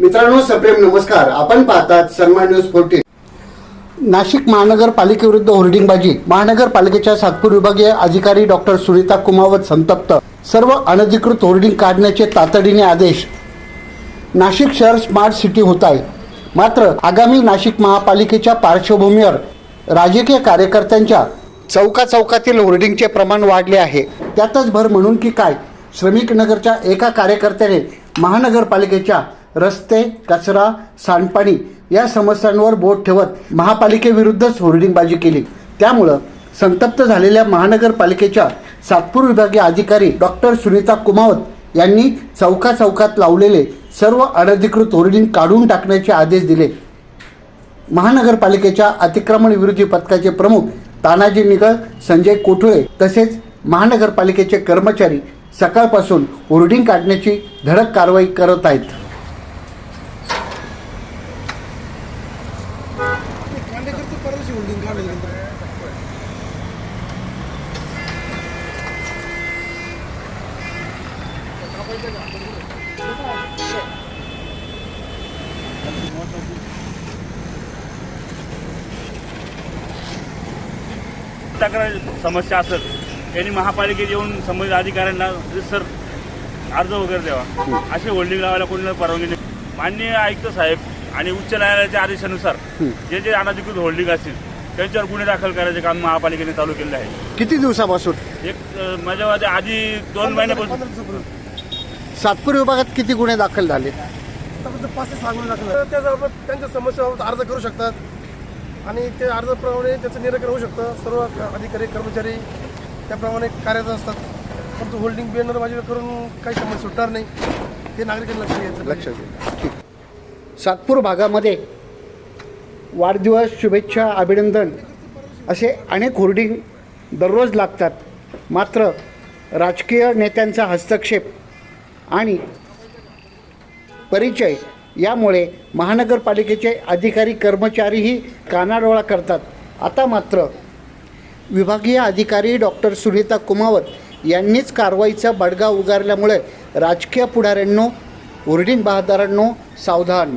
मित्रांनो सप्रेम नमस्कार. आपण पाहतात सन्मान न्यूज फोर्टीन. नाशिक महानगरपालिकेविरुद्ध होर्डिंगबाजी. महानगरपालिकेच्या सातपूर विभागीय अधिकारी डॉक्टर सुनीता कुमावत संतप्त. सर्व अनधिकृत होर्डिंग काढण्याचे तातडीने आदेश. नाशिक शहर स्मार्ट सिटी होत आहे मात्र आगामी नाशिक महापालिकेच्या पार्श्वभूमीवर राजकीय कार्यकर्त्यांच्या चौका चौकातील होर्डिंगचे प्रमाण वाढले आहे. त्यातच भर म्हणून की काय? श्रमिक नगरच्या एका कार्यकर्त्याने महानगरपालिकेच्या रस्ते कचरा सांडपाणी या समस्यांवर बोट ठेवत महापालिकेविरुद्धच होर्डिंगबाजी केली. त्यामुळं संतप्त झालेल्या महानगरपालिकेच्या सातपूर विभागीय अधिकारी डॉक्टर सुनीता कुमावत यांनी चौका चौकात लावलेले सर्व अनधिकृत होर्डिंग काढून टाकण्याचे आदेश दिले. महानगरपालिकेच्या अतिक्रमण विरोधी पथकाचे प्रमुख तानाजी निगळ संजय कोठुळे तसेच महानगरपालिकेचे कर्मचारी सकाळपासून होर्डिंग काढण्याची धडक कारवाई करत आहेत. परवाशी होल्डिंग काढलं तक्रार समस्या असत त्यांनी महापालिकेत येऊन संबंधित अधिकाऱ्यांना सर अर्ज वगैरे द्यावा. असे होल्डिंग लावायला कोणी परवानगी नाही. माननीय आयुक्त साहेब आणि उच्च न्यायालयाच्या आदेशानुसार जे जे अनधिकृत होल्डिंग असतील त्यांच्यावर गुन्हे दाखल करायचे काम महापालिकेने चालू केले आहे. किती दिवसापासून? एक अं, माझ्या मते आधी दोन महिन्यापासून. सातपूर विभागात किती गुन्हे दाखल झाले? आतापर्यंत पाच ते सहा गुन्हे दाखल झाले. त्याच्याबाबत त्यांच्या समस्याबाबत अर्ज करू शकतात. आणि ते अर्जाप्रमाणे त्याचं निराकरण होऊ शकतं. सर्व अधिकारी कर्मचारी त्याप्रमाणे कार्यरत असतात. परंतु होल्डिंग बॅनर माझी करून काही समस्या सुटणार नाही. ते नागरिकांनी लक्ष घ्यायचं. लक्षात घ्या. ठीक. सातपूर भागामध्ये वाढदिवस शुभेच्छा अभिनंदन असे अनेक होर्डिंग दररोज लागतात. मात्र राजकीय नेत्यांचा हस्तक्षेप आणि परिचय यामुळे महानगरपालिकेचे अधिकारी कर्मचारीही कानाडोळा करतात. आता मात्र विभागीय अधिकारी डॉक्टर सुनीता कुमावत यांनीच कारवाईचा बडगा उगारल्यामुळे राजकीय पुढाऱ्यांनो होर्डिंग बहादारांनो सावधान